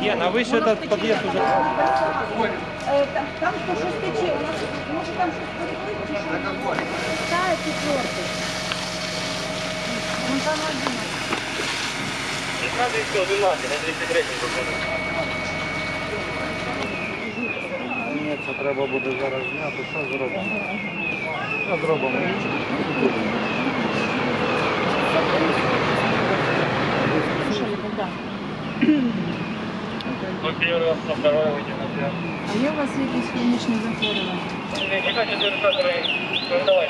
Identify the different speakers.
Speaker 1: Не, на выше этот подъезд уже.
Speaker 2: Е, Там, там по щось тече, у нас, може там щось перекрити чи що? Та, четвертий. Вон там один.
Speaker 3: 12, на 33
Speaker 1: Ні, треба буде зараз зняти. Що зробимо? Що зробимо?
Speaker 3: Ну, первый раз, на второй выйдем на связь.
Speaker 2: А є у вас якісь хронічні захворювання?
Speaker 3: Яка 400 Ну, давай.